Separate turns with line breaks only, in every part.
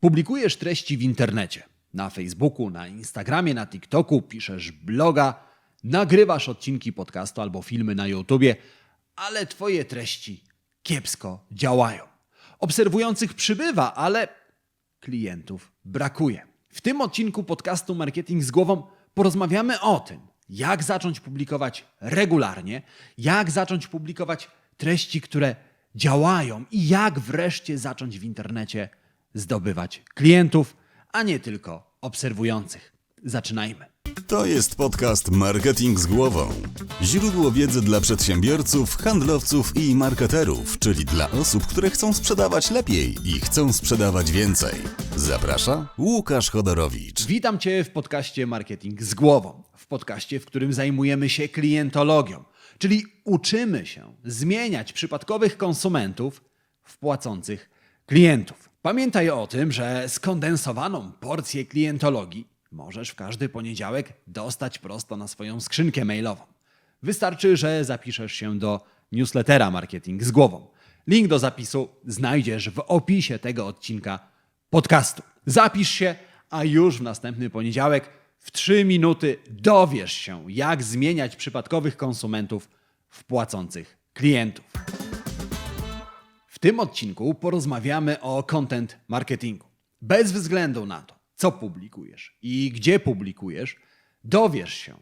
Publikujesz treści w internecie. Na Facebooku, na Instagramie, na TikToku, piszesz bloga, nagrywasz odcinki podcastu albo filmy na YouTubie, ale twoje treści kiepsko działają. Obserwujących przybywa, ale klientów brakuje. W tym odcinku podcastu Marketing z głową porozmawiamy o tym, jak zacząć publikować regularnie, jak zacząć publikować treści, które działają i jak wreszcie zacząć w internecie zdobywać klientów, a nie tylko obserwujących. Zaczynajmy.
To jest podcast Marketing z głową. Źródło wiedzy dla przedsiębiorców, handlowców i marketerów, czyli dla osób, które chcą sprzedawać lepiej i chcą sprzedawać więcej. Zaprasza Łukasz Chodorowicz.
Witam Cię w podcaście Marketing z głową. W podcaście, w którym zajmujemy się klientologią, czyli uczymy się zmieniać przypadkowych konsumentów w płacących klientów. Pamiętaj o tym, że skondensowaną porcję klientologii możesz w każdy poniedziałek dostać prosto na swoją skrzynkę mailową. Wystarczy, że zapiszesz się do newslettera Marketing z głową. Link do zapisu znajdziesz w opisie tego odcinka podcastu. Zapisz się, a już w następny poniedziałek w 3 minuty dowiesz się, jak zmieniać przypadkowych konsumentów w płacących klientów. Tym odcinku porozmawiamy o content marketingu. Bez względu na to, co publikujesz i gdzie publikujesz, dowiesz się,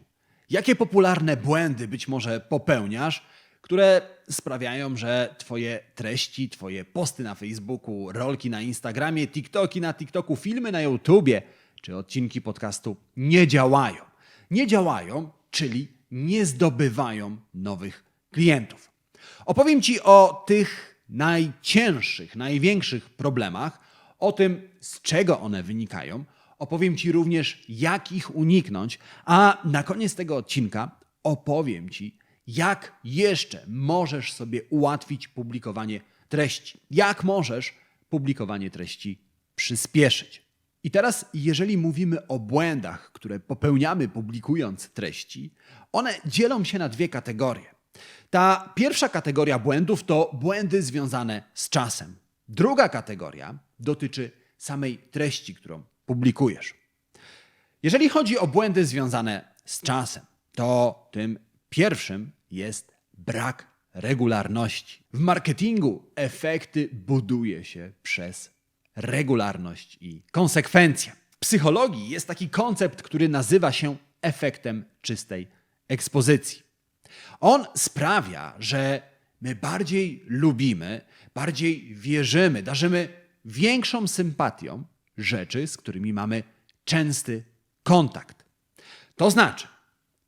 jakie popularne błędy być może popełniasz, które sprawiają, że Twoje treści, Twoje posty na Facebooku, rolki na Instagramie, TikToki na TikToku, filmy na YouTubie czy odcinki podcastu nie działają. Nie działają, czyli nie zdobywają nowych klientów. Opowiem Ci o tych najcięższych, największych problemach, o tym, z czego one wynikają. Opowiem Ci również, jak ich uniknąć, a na koniec tego odcinka opowiem Ci, jak jeszcze możesz sobie ułatwić publikowanie treści. Jak możesz publikowanie treści przyspieszyć. I teraz, jeżeli mówimy o błędach, które popełniamy publikując treści, one dzielą się na dwie kategorie. Ta pierwsza kategoria błędów to błędy związane z czasem. Druga kategoria dotyczy samej treści, którą publikujesz. Jeżeli chodzi o błędy związane z czasem, to tym pierwszym jest brak regularności. W marketingu efekty buduje się przez regularność i konsekwencje. W psychologii jest taki koncept, który nazywa się efektem czystej ekspozycji. On sprawia, że my bardziej lubimy, bardziej wierzymy, darzymy większą sympatią rzeczy, z którymi mamy częsty kontakt. To znaczy,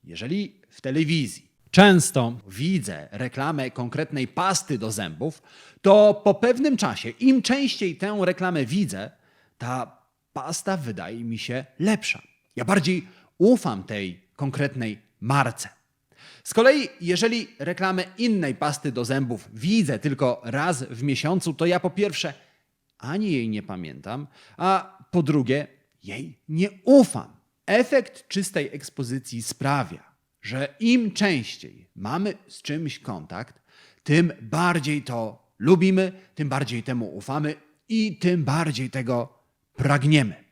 jeżeli w telewizji często widzę reklamę konkretnej pasty do zębów, to po pewnym czasie, im częściej tę reklamę widzę, ta pasta wydaje mi się lepsza. Ja bardziej ufam tej konkretnej marce. Z kolei, jeżeli reklamę innej pasty do zębów widzę tylko raz w miesiącu, to ja po pierwsze ani jej nie pamiętam, a po drugie jej nie ufam. Efekt czystej ekspozycji sprawia, że im częściej mamy z czymś kontakt, tym bardziej to lubimy, tym bardziej temu ufamy i tym bardziej tego pragniemy.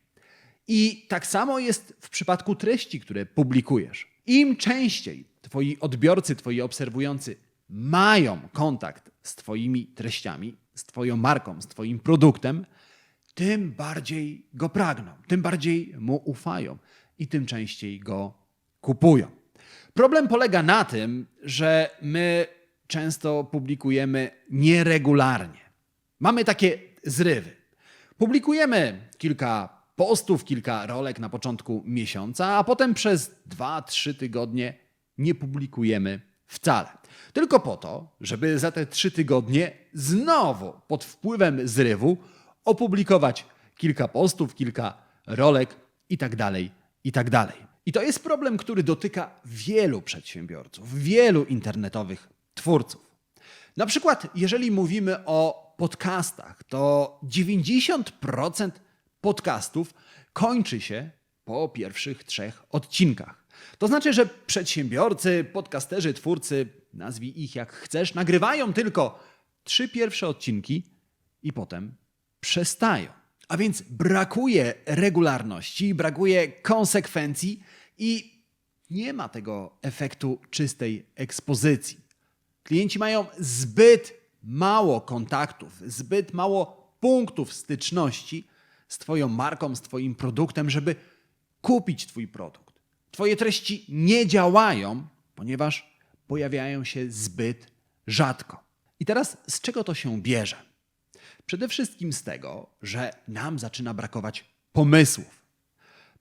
I tak samo jest w przypadku treści, które publikujesz. Im częściej Twoi odbiorcy, Twoi obserwujący mają kontakt z Twoimi treściami, z Twoją marką, z Twoim produktem, tym bardziej go pragną, tym bardziej mu ufają i tym częściej go kupują. Problem polega na tym, że my często publikujemy nieregularnie. Mamy takie zrywy. Publikujemy kilka postów, kilka rolek na początku miesiąca, a potem przez 2-3 tygodnie nie publikujemy wcale. Tylko po to, żeby za te 3 tygodnie znowu pod wpływem zrywu opublikować kilka postów, kilka rolek i tak dalej, i tak. I to jest problem, który dotyka wielu przedsiębiorców, wielu internetowych twórców. Na przykład, jeżeli mówimy o podcastach, to 90% podcastów kończy się po pierwszych trzech odcinkach. To znaczy, że przedsiębiorcy, podcasterzy, twórcy, nazwij ich jak chcesz, nagrywają tylko trzy pierwsze odcinki i potem przestają. A więc brakuje regularności, brakuje konsekwencji i nie ma tego efektu czystej ekspozycji. Klienci mają zbyt mało kontaktów, zbyt mało punktów styczności z Twoją marką, z Twoim produktem, żeby kupić Twój produkt. Twoje treści nie działają, ponieważ pojawiają się zbyt rzadko. I teraz z czego to się bierze? Przede wszystkim z tego, że nam zaczyna brakować pomysłów.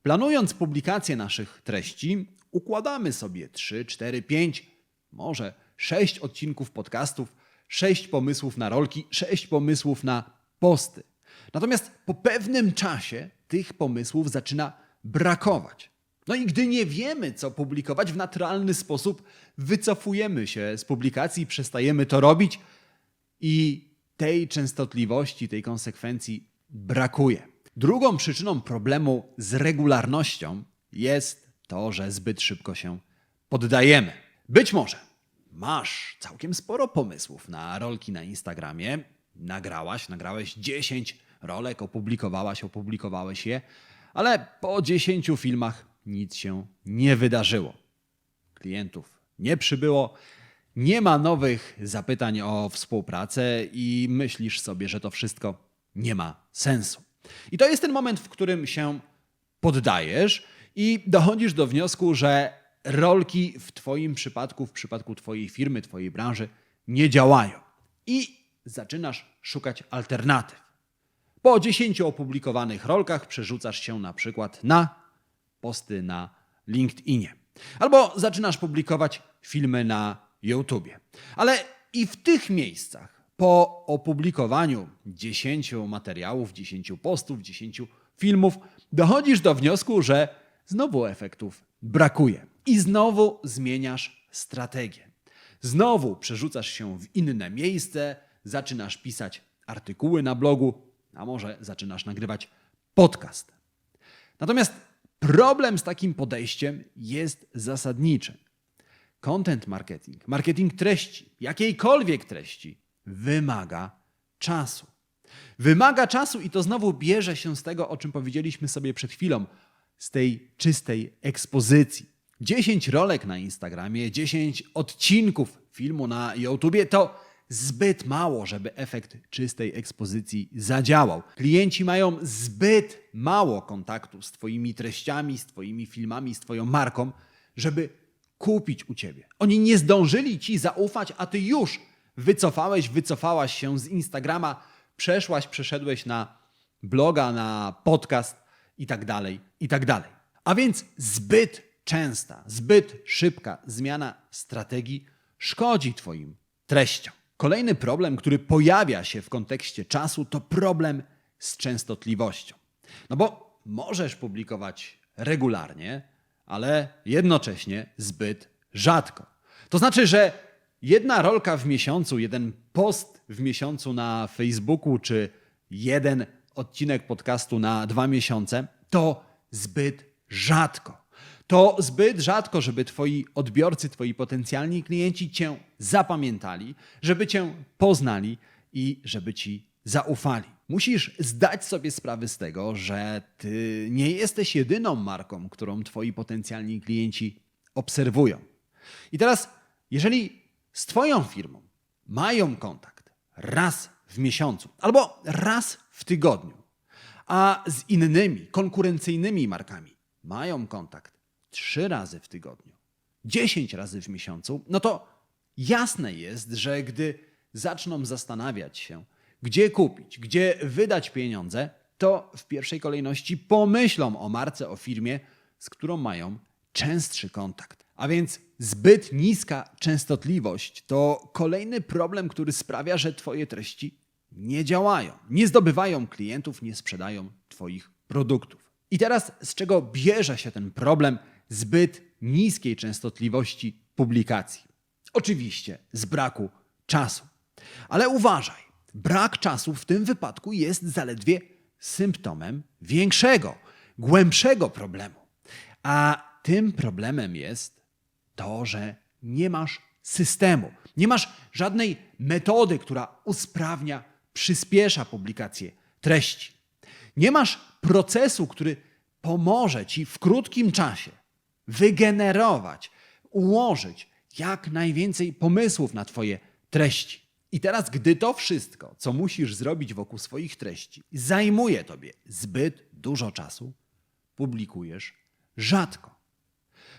Planując publikację naszych treści, układamy sobie 3, 4, 5, może 6 odcinków podcastów, 6 pomysłów na rolki, 6 pomysłów na posty. Natomiast po pewnym czasie tych pomysłów zaczyna brakować. No i gdy nie wiemy, co publikować w naturalny sposób, wycofujemy się z publikacji, przestajemy to robić i tej częstotliwości, tej konsekwencji brakuje. Drugą przyczyną problemu z regularnością jest to, że zbyt szybko się poddajemy. Być może masz całkiem sporo pomysłów na rolki na Instagramie. Nagrałaś, nagrałeś 10 rolek, opublikowałaś, opublikowałeś je, ale po 10 filmach nic się nie wydarzyło klientów nie przybyło, nie ma nowych zapytań o współpracę i myślisz sobie, że to wszystko nie ma sensu. I to jest ten moment, w którym się poddajesz i dochodzisz do wniosku, że rolki w Twoim przypadku, w przypadku Twojej firmy, Twojej branży nie działają. I zaczynasz szukać alternatyw. Po 10 opublikowanych rolkach przerzucasz się na przykład na posty na LinkedInie. Albo zaczynasz publikować filmy na YouTubie. Ale i w tych miejscach, po opublikowaniu 10 materiałów, 10 postów, 10 filmów, dochodzisz do wniosku, że znowu efektów brakuje. I znowu zmieniasz strategię. Znowu przerzucasz się w inne miejsce, zaczynasz pisać artykuły na blogu, a może zaczynasz nagrywać podcast. Natomiast problem z takim podejściem jest zasadniczy. Content marketing, marketing treści, jakiejkolwiek treści, wymaga czasu. Wymaga czasu i to znowu bierze się z tego, o czym powiedzieliśmy sobie przed chwilą, z tej czystej ekspozycji. 10 rolek na Instagramie, 10 odcinków filmu na YouTubie to zbyt mało, żeby efekt czystej ekspozycji zadziałał. Klienci mają zbyt mało kontaktu z Twoimi treściami, z Twoimi filmami, z Twoją marką, żeby kupić u Ciebie. Oni nie zdążyli Ci zaufać, a Ty już wycofałeś, wycofałaś się z Instagrama, przeszłaś, przeszedłeś na bloga, na podcast i tak dalej, i tak dalej. A więc zbyt częsta, zbyt szybka zmiana strategii szkodzi Twoim treściom. Kolejny problem, który pojawia się w kontekście czasu, to problem z częstotliwością. No bo możesz publikować regularnie, ale jednocześnie zbyt rzadko. To znaczy, że jedna rolka w miesiącu, jeden post w miesiącu na Facebooku, czy jeden odcinek podcastu na dwa miesiące, to zbyt rzadko. To zbyt rzadko, żeby Twoi odbiorcy, Twoi potencjalni klienci Cię zapamiętali, żeby Cię poznali i żeby Ci zaufali. Musisz zdać sobie sprawę z tego, że Ty nie jesteś jedyną marką, którą Twoi potencjalni klienci obserwują. I teraz, jeżeli z Twoją firmą mają kontakt raz w miesiącu albo raz w tygodniu, a z innymi konkurencyjnymi markami mają kontakt trzy razy w tygodniu, 10 razy w miesiącu, no to jasne jest, że gdy zaczną zastanawiać się, gdzie kupić, gdzie wydać pieniądze, to w pierwszej kolejności pomyślą o marce, o firmie, z którą mają częstszy kontakt. A więc zbyt niska częstotliwość to kolejny problem, który sprawia, że Twoje treści nie działają, nie zdobywają klientów, nie sprzedają Twoich produktów. I teraz z czego bierze się ten problem zbyt niskiej częstotliwości publikacji? Oczywiście z braku czasu. Ale uważaj, brak czasu w tym wypadku jest zaledwie symptomem większego, głębszego problemu. A tym problemem jest to, że nie masz systemu, nie masz żadnej metody, która usprawnia, przyspiesza publikację treści. nie masz procesu, który pomoże ci w krótkim czasie wygenerować, ułożyć jak najwięcej pomysłów na Twoje treści. I teraz, gdy to wszystko, co musisz zrobić wokół swoich treści, zajmuje Tobie zbyt dużo czasu, publikujesz rzadko.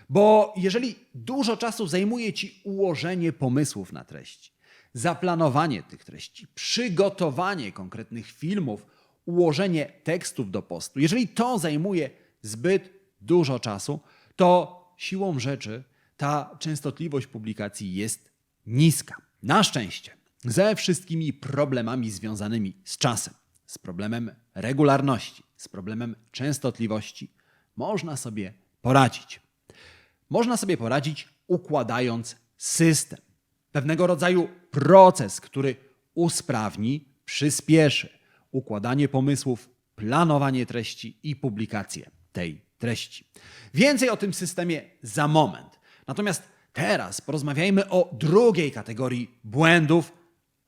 Bo jeżeli dużo czasu zajmuje ci ułożenie pomysłów na treści, zaplanowanie tych treści, przygotowanie konkretnych filmów, ułożenie tekstów do postu, jeżeli to zajmuje zbyt dużo czasu, to siłą rzeczy ta częstotliwość publikacji jest niska. Na szczęście, ze wszystkimi problemami związanymi z czasem, z problemem regularności, z problemem częstotliwości, można sobie poradzić. Można sobie poradzić układając system, pewnego rodzaju proces, który usprawni, przyspieszy układanie pomysłów, planowanie treści i publikację tej treści. Więcej o tym systemie za moment. Natomiast teraz porozmawiajmy o drugiej kategorii błędów,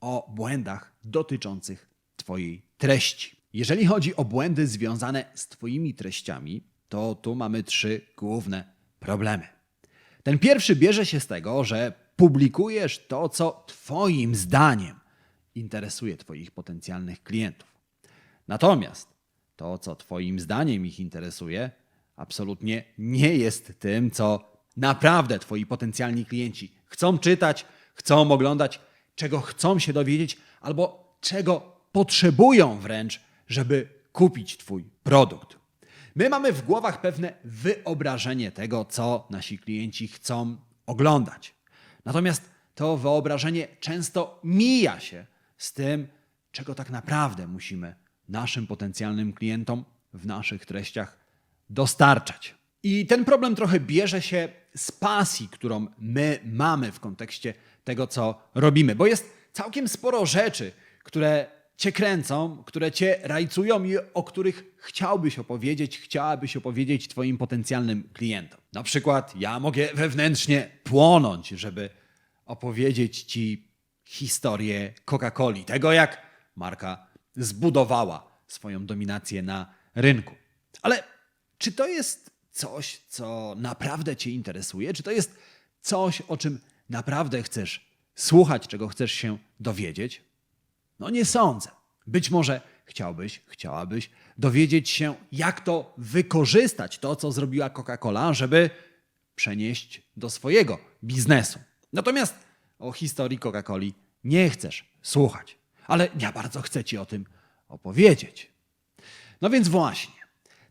o błędach dotyczących Twojej treści. Jeżeli chodzi o błędy związane z Twoimi treściami, to tu mamy trzy główne problemy. Ten pierwszy bierze się z tego, że publikujesz to, co Twoim zdaniem interesuje Twoich potencjalnych klientów. Natomiast to, co Twoim zdaniem ich interesuje, absolutnie nie jest tym, co naprawdę Twoi potencjalni klienci chcą czytać, chcą oglądać, czego chcą się dowiedzieć, albo czego potrzebują wręcz, żeby kupić Twój produkt. My mamy w głowach pewne wyobrażenie tego, co nasi klienci chcą oglądać. Natomiast to wyobrażenie często mija się z tym, czego tak naprawdę musimy naszym potencjalnym klientom w naszych treściach dostarczać. I ten problem trochę bierze się z pasji, którą my mamy w kontekście tego, co robimy, bo jest całkiem sporo rzeczy, które cię kręcą, które cię rajcują i o których chciałbyś opowiedzieć, chciałabyś opowiedzieć Twoim potencjalnym klientom. Na przykład ja mogę wewnętrznie płonąć, żeby opowiedzieć Ci historię Coca-Coli, tego jak marka zbudowała swoją dominację na rynku. Ale czy to jest coś, co naprawdę Cię interesuje? Czy to jest coś, o czym naprawdę chcesz słuchać, czego chcesz się dowiedzieć? No nie sądzę. Być może chciałbyś, chciałabyś dowiedzieć się, jak to wykorzystać, to co zrobiła Coca-Cola, żeby przenieść do swojego biznesu. Natomiast o historii Coca-Coli nie chcesz słuchać. Ale ja bardzo chcę Ci o tym opowiedzieć. No więc właśnie,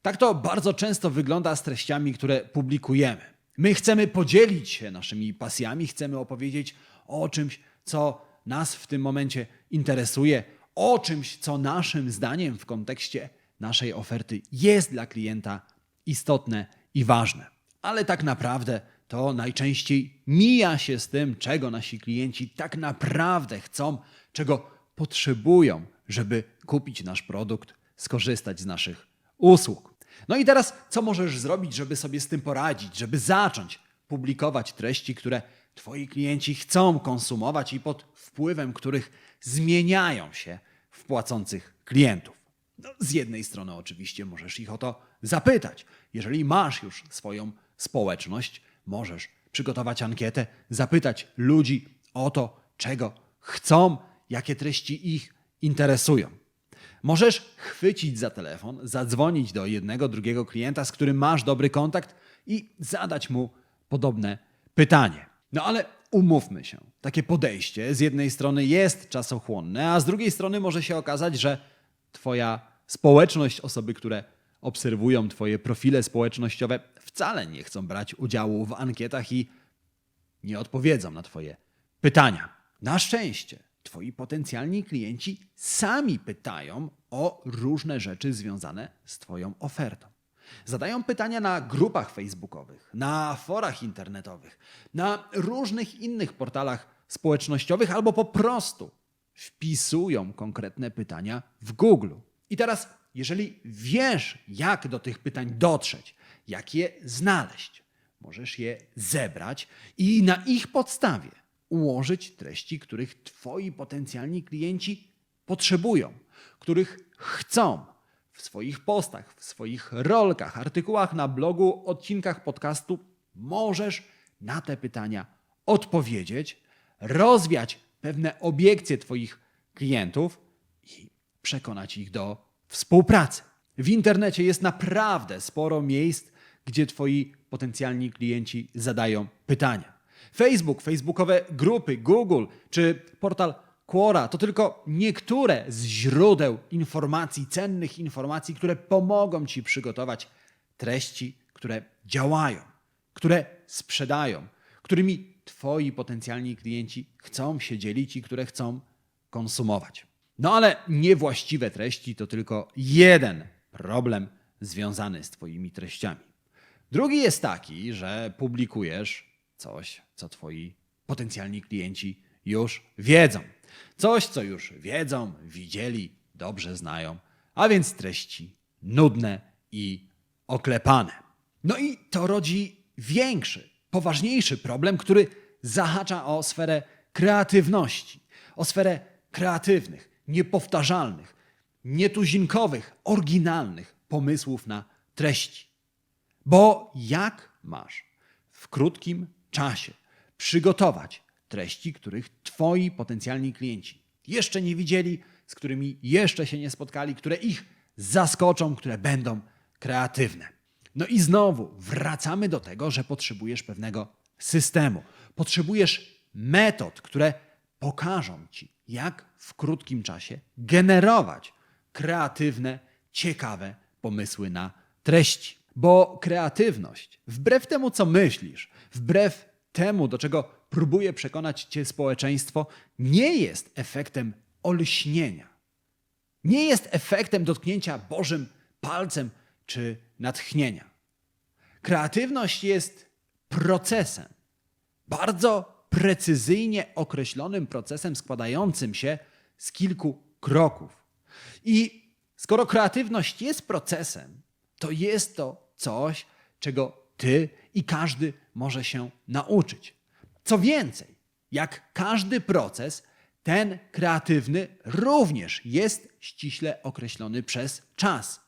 tak to bardzo często wygląda z treściami, które publikujemy. My chcemy podzielić się naszymi pasjami, chcemy opowiedzieć o czymś, co nas w tym momencie interesuje, o czymś, co naszym zdaniem w kontekście naszej oferty jest dla klienta istotne i ważne. Ale tak naprawdę to najczęściej mija się z tym, czego nasi klienci tak naprawdę chcą, czego potrzebują, żeby kupić nasz produkt, skorzystać z naszych usług. No i teraz, co możesz zrobić, żeby sobie z tym poradzić, żeby zacząć publikować treści, które Twoi klienci chcą konsumować i pod wpływem których zmieniają się w płacących klientów? No, z jednej strony, oczywiście, możesz ich o to zapytać. Jeżeli masz już swoją społeczność, możesz przygotować ankietę, zapytać ludzi o to, czego chcą, jakie treści ich interesują. Możesz chwycić za telefon, zadzwonić do jednego, drugiego klienta, z którym masz dobry kontakt i zadać mu podobne pytanie. No ale umówmy się, takie podejście z jednej strony jest czasochłonne, a z drugiej strony może się okazać, że Twoja społeczność, osoby, które obserwują Twoje profile społecznościowe, wcale nie chcą brać udziału w ankietach i nie odpowiedzą na Twoje pytania. Na szczęście Twoi potencjalni klienci sami pytają o różne rzeczy związane z Twoją ofertą. Zadają pytania na grupach facebookowych, na forach internetowych, na różnych innych portalach społecznościowych albo po prostu wpisują konkretne pytania w Google. I teraz, jeżeli wiesz, jak do tych pytań dotrzeć, jak je znaleźć, możesz je zebrać i na ich podstawie ułożyć treści, których Twoi potencjalni klienci potrzebują, których chcą w swoich postach, w swoich rolkach, artykułach na blogu, odcinkach podcastu możesz na te pytania odpowiedzieć, rozwiać pewne obiekcje Twoich klientów i przekonać ich do współpracy. W internecie jest naprawdę sporo miejsc, gdzie Twoi potencjalni klienci zadają pytania. Facebook, facebookowe grupy, Google czy portal Quora to tylko niektóre z źródeł informacji, cennych informacji, które pomogą Ci przygotować treści, które działają, które sprzedają, którymi Twoi potencjalni klienci chcą się dzielić i które chcą konsumować. No ale niewłaściwe treści to tylko jeden problem związany z Twoimi treściami. Drugi jest taki, że publikujesz coś, co Twoi potencjalni klienci już wiedzą. Coś, co już wiedzą, widzieli, dobrze znają, a więc treści nudne i oklepane. No i to rodzi większy, poważniejszy problem, który zahacza o sferę kreatywności, o sferę kreatywnych, niepowtarzalnych, nietuzinkowych, oryginalnych pomysłów na treści. Bo jak masz w krótkim czasie przygotować treści, których twoi potencjalni klienci jeszcze nie widzieli, z którymi jeszcze się nie spotkali, które ich zaskoczą, które będą kreatywne? No i znowu wracamy do tego, że potrzebujesz pewnego systemu. Potrzebujesz metod, które pokażą ci, jak w krótkim czasie generować kreatywne, ciekawe pomysły na treści. Bo kreatywność, wbrew temu, co myślisz, wbrew temu, do czego próbuje przekonać cię społeczeństwo, nie jest efektem olśnienia. Nie jest efektem dotknięcia Bożym palcem czy natchnienia. Kreatywność jest procesem, bardzo precyzyjnie określonym procesem składającym się z kilku kroków. I skoro kreatywność jest procesem, to jest to coś, czego ty i każdy może się nauczyć. Co więcej, jak każdy proces, ten kreatywny również jest ściśle określony przez czas.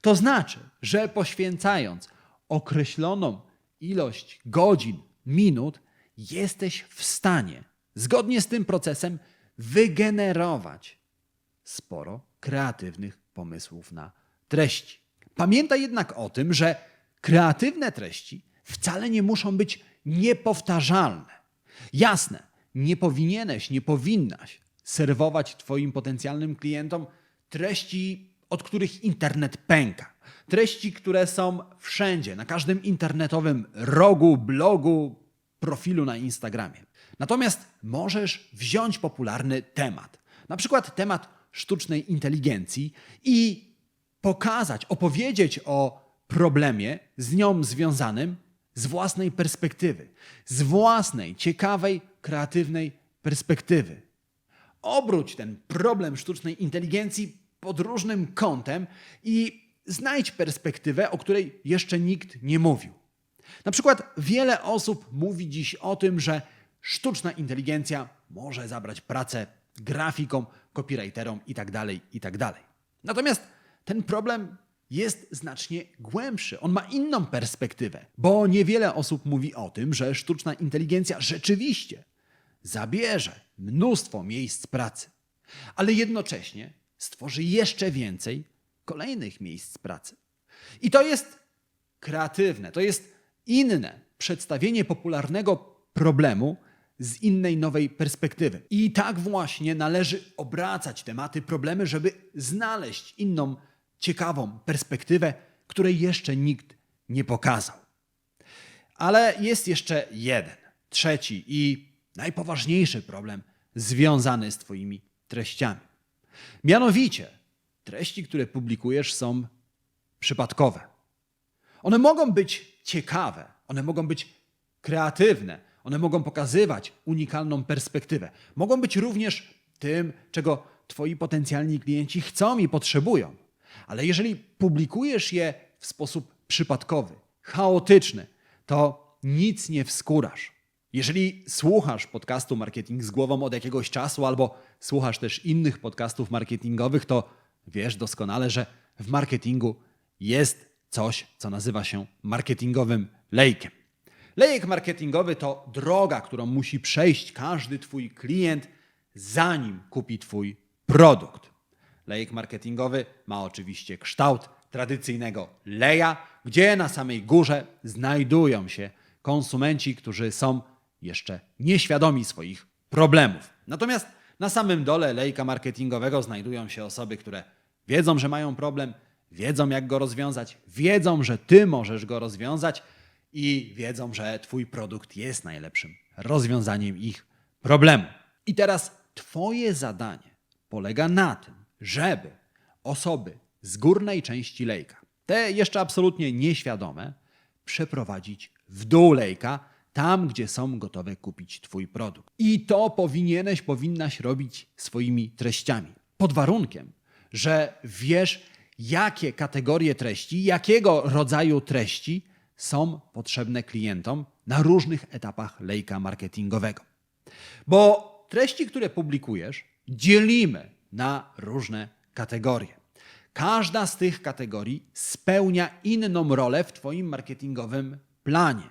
To znaczy, że poświęcając określoną ilość godzin, minut, jesteś w stanie, zgodnie z tym procesem, wygenerować sporo kreatywnych pomysłów na treści. Pamiętaj jednak o tym, że kreatywne treści wcale nie muszą być niepowtarzalne. Jasne, nie powinieneś, nie powinnaś serwować Twoim potencjalnym klientom treści, od których internet pęka. Treści, które są wszędzie, na każdym internetowym rogu, blogu, profilu na Instagramie. Natomiast możesz wziąć popularny temat, na przykład temat sztucznej inteligencji i pokazać, opowiedzieć o problemie z nią związanym z własnej perspektywy, z własnej, ciekawej, kreatywnej perspektywy. Obróć ten problem sztucznej inteligencji pod różnym kątem i znajdź perspektywę, o której jeszcze nikt nie mówił. Na przykład wiele osób mówi dziś o tym, że sztuczna inteligencja może zabrać pracę grafikom, copywriterom itd., itd. Natomiast ten problem jest znacznie głębszy. On ma inną perspektywę, bo niewiele osób mówi o tym, że sztuczna inteligencja rzeczywiście zabierze mnóstwo miejsc pracy, ale jednocześnie stworzy jeszcze więcej kolejnych miejsc pracy. I to jest kreatywne, to jest inne przedstawienie popularnego problemu z innej nowej perspektywy. I tak właśnie należy obracać tematy, problemy, żeby znaleźć inną ciekawą perspektywę, której jeszcze nikt nie pokazał. Ale jest jeszcze jeden, trzeci i najpoważniejszy problem związany z Twoimi treściami. Mianowicie, treści, które publikujesz, są przypadkowe. One mogą być ciekawe, one mogą być kreatywne, one mogą pokazywać unikalną perspektywę. Mogą być również tym, czego Twoi potencjalni klienci chcą i potrzebują. Ale jeżeli publikujesz je w sposób przypadkowy, chaotyczny, to nic nie wskórasz. Jeżeli słuchasz podcastu Marketing z głową od jakiegoś czasu, albo słuchasz też innych podcastów marketingowych, to wiesz doskonale, że w marketingu jest coś, co nazywa się marketingowym lejkiem. Lejek marketingowy to droga, którą musi przejść każdy Twój klient, zanim kupi Twój produkt. Lejek marketingowy ma oczywiście kształt tradycyjnego leja, gdzie na samej górze znajdują się konsumenci, którzy są jeszcze nieświadomi swoich problemów. Natomiast na samym dole lejka marketingowego znajdują się osoby, które wiedzą, że mają problem, wiedzą, jak go rozwiązać, wiedzą, że ty możesz go rozwiązać i wiedzą, że twój produkt jest najlepszym rozwiązaniem ich problemu. I teraz twoje zadanie polega na tym, żeby osoby z górnej części lejka, te jeszcze absolutnie nieświadome, przeprowadzić w dół lejka, tam gdzie są gotowe kupić Twój produkt. I to powinieneś, powinnaś robić swoimi treściami. Pod warunkiem, że wiesz, jakie kategorie treści, jakiego rodzaju treści są potrzebne klientom na różnych etapach lejka marketingowego. Bo treści, które publikujesz, dzielimy na różne kategorie. Każda z tych kategorii spełnia inną rolę w Twoim marketingowym planie.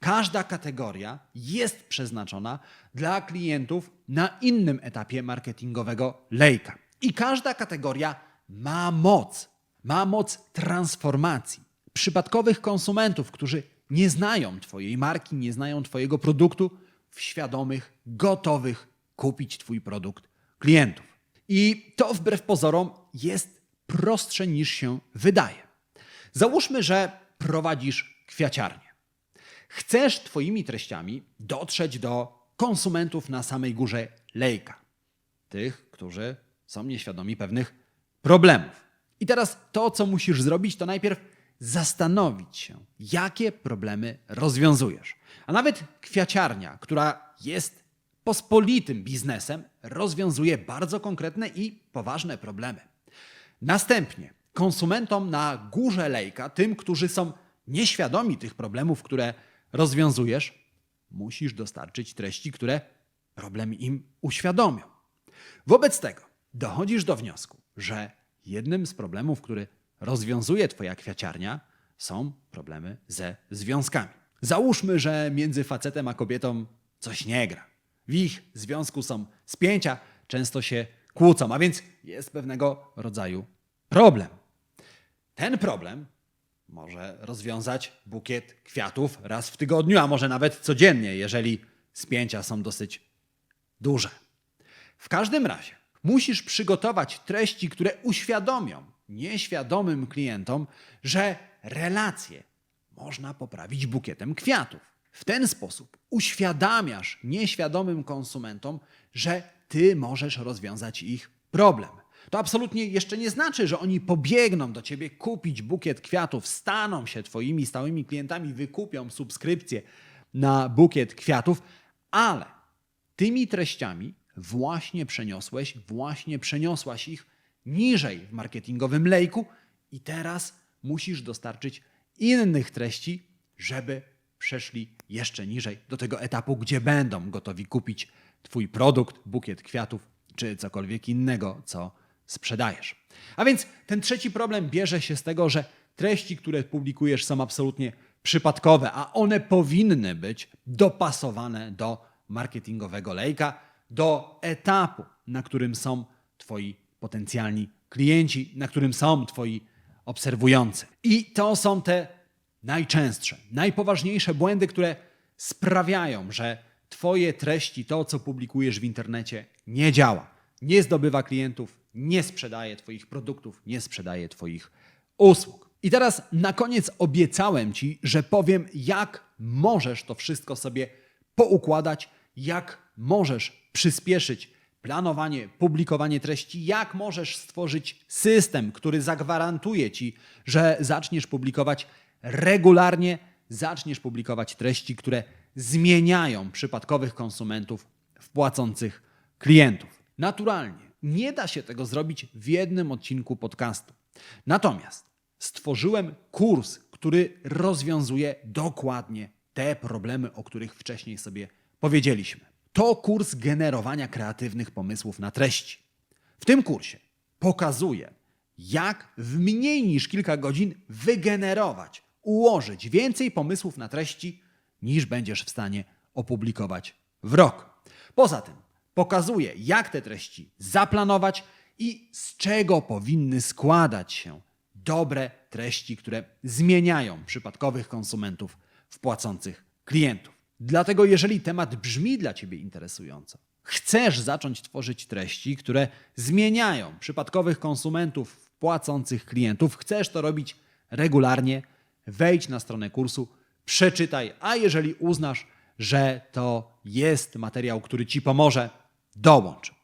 Każda kategoria jest przeznaczona dla klientów na innym etapie marketingowego lejka. I każda kategoria ma moc, ma moc transformacji. Przypadkowych konsumentów, którzy nie znają Twojej marki, nie znają Twojego produktu, w świadomych, gotowych kupić Twój produkt klientów. I to wbrew pozorom jest prostsze niż się wydaje. Załóżmy, że prowadzisz kwiaciarnię. Chcesz Twoimi treściami dotrzeć do konsumentów na samej górze lejka. Tych, którzy są nieświadomi pewnych problemów. I teraz to, co musisz zrobić, to najpierw zastanowić się, jakie problemy rozwiązujesz. A nawet kwiaciarnia, która jest pospolitym biznesem, rozwiązuje bardzo konkretne i poważne problemy. Następnie konsumentom na górze lejka, tym, którzy są nieświadomi tych problemów, które rozwiązujesz, musisz dostarczyć treści, które problem im uświadomią. Wobec tego dochodzisz do wniosku, że jednym z problemów, który rozwiązuje Twoja kwiaciarnia, są problemy ze związkami. Załóżmy, że między facetem a kobietą coś nie gra. W ich związku są spięcia, często się kłócą, a więc jest pewnego rodzaju problem. Ten problem może rozwiązać bukiet kwiatów raz w tygodniu, a może nawet codziennie, jeżeli spięcia są dosyć duże. W każdym razie musisz przygotować treści, które uświadomią nieświadomym klientom, że relacje można poprawić bukietem kwiatów. W ten sposób uświadamiasz nieświadomym konsumentom, że ty możesz rozwiązać ich problem. To absolutnie jeszcze nie znaczy, że oni pobiegną do ciebie kupić bukiet kwiatów, staną się twoimi stałymi klientami, wykupią subskrypcję na bukiet kwiatów, ale tymi treściami właśnie przeniosłeś, właśnie przeniosłaś ich niżej w marketingowym lejku i teraz musisz dostarczyć innych treści, żeby przeszli jeszcze niżej do tego etapu, gdzie będą gotowi kupić Twój produkt, bukiet kwiatów czy cokolwiek innego, co sprzedajesz. A więc ten trzeci problem bierze się z tego, że treści, które publikujesz, są absolutnie przypadkowe, a one powinny być dopasowane do marketingowego lejka, do etapu, na którym są Twoi potencjalni klienci, na którym są Twoi obserwujący. I to są te najczęstsze, najpoważniejsze błędy, które sprawiają, że Twoje treści, to co publikujesz w internecie, nie działa, nie zdobywa klientów, nie sprzedaje Twoich produktów, nie sprzedaje Twoich usług. I teraz na koniec obiecałem Ci, że powiem, jak możesz to wszystko sobie poukładać, jak możesz przyspieszyć planowanie, publikowanie treści, jak możesz stworzyć system, który zagwarantuje Ci, że zaczniesz publikować regularnie, zaczniesz publikować treści, które zmieniają przypadkowych konsumentów w płacących klientów. Naturalnie nie da się tego zrobić w jednym odcinku podcastu. Natomiast stworzyłem kurs, który rozwiązuje dokładnie te problemy, o których wcześniej sobie powiedzieliśmy. To kurs generowania kreatywnych pomysłów na treści. W tym kursie pokazuję, jak w mniej niż kilka godzin wygenerować, ułożyć więcej pomysłów na treści, niż będziesz w stanie opublikować w rok. Poza tym pokazuję, jak te treści zaplanować i z czego powinny składać się dobre treści, które zmieniają przypadkowych konsumentów w płacących klientów. Dlatego, jeżeli temat brzmi dla Ciebie interesująco, chcesz zacząć tworzyć treści, które zmieniają przypadkowych konsumentów w płacących klientów, chcesz to robić regularnie, wejdź na stronę kursu, przeczytaj, a jeżeli uznasz, że to jest materiał, który Ci pomoże, dołącz.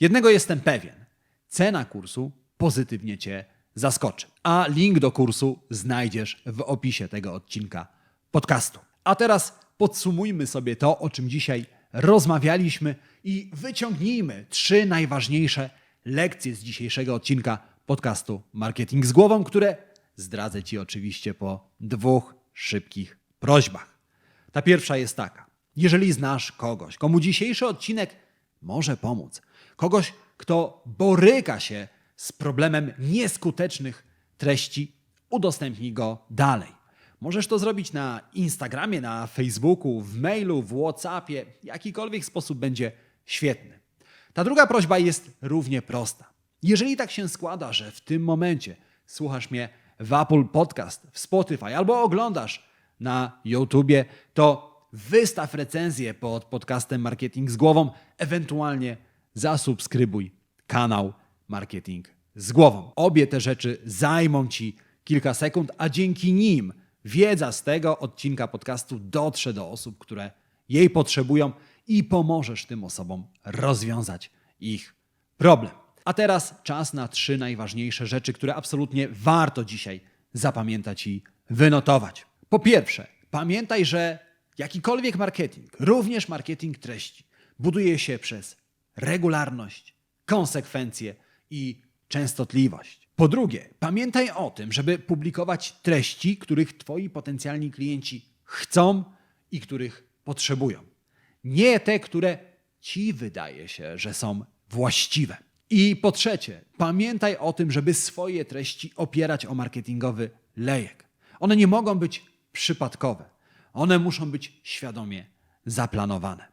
Jednego jestem pewien. Cena kursu pozytywnie Cię zaskoczy. A link do kursu znajdziesz w opisie tego odcinka podcastu. A teraz podsumujmy sobie to, o czym dzisiaj rozmawialiśmy i wyciągnijmy trzy najważniejsze lekcje z dzisiejszego odcinka podcastu Marketing z głową, które zdradzę Ci oczywiście po dwóch szybkich prośbach. Ta pierwsza jest taka. Jeżeli znasz kogoś, komu dzisiejszy odcinek może pomóc, kogoś, kto boryka się z problemem nieskutecznych treści, udostępnij go dalej. Możesz to zrobić na Instagramie, na Facebooku, w mailu, w WhatsAppie, jakikolwiek sposób będzie świetny. Ta druga prośba jest równie prosta. Jeżeli tak się składa, że w tym momencie słuchasz mnie w Apple Podcast, w Spotify albo oglądasz na YouTubie, to wystaw recenzję pod podcastem Marketing z głową, ewentualnie zasubskrybuj kanał Marketing z głową. Obie te rzeczy zajmą Ci kilka sekund, a dzięki nim wiedza z tego odcinka podcastu dotrze do osób, które jej potrzebują i pomożesz tym osobom rozwiązać ich problem. A teraz czas na trzy najważniejsze rzeczy, które absolutnie warto dzisiaj zapamiętać i wynotować. Po pierwsze, pamiętaj, że jakikolwiek marketing, również marketing treści, buduje się przez regularność, konsekwencje i częstotliwość. Po drugie, pamiętaj o tym, żeby publikować treści, których Twoi potencjalni klienci chcą i których potrzebują. Nie te, które Ci wydaje się, że są właściwe. I po trzecie, pamiętaj o tym, żeby swoje treści opierać o marketingowy lejek. One nie mogą być przypadkowe. One muszą być świadomie zaplanowane.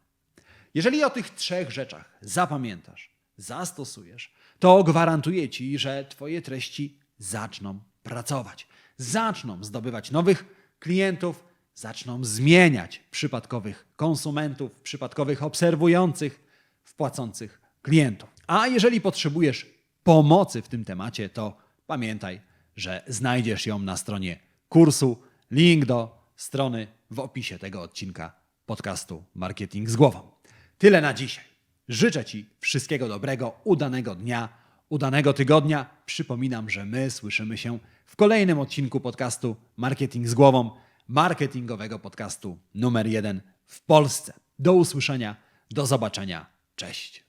Jeżeli o tych trzech rzeczach zapamiętasz, zastosujesz, to gwarantuję Ci, że Twoje treści zaczną pracować, zaczną zdobywać nowych klientów, zaczną zmieniać przypadkowych konsumentów, przypadkowych obserwujących, w płacących klientów. A jeżeli potrzebujesz pomocy w tym temacie, to pamiętaj, że znajdziesz ją na stronie kursu. Link do strony w opisie tego odcinka podcastu Marketing z głową. Tyle na dzisiaj. Życzę Ci wszystkiego dobrego, udanego dnia, udanego tygodnia. Przypominam, że my słyszymy się w kolejnym odcinku podcastu Marketing z głową, marketingowego podcastu numer jeden w Polsce. Do usłyszenia, do zobaczenia. Cześć.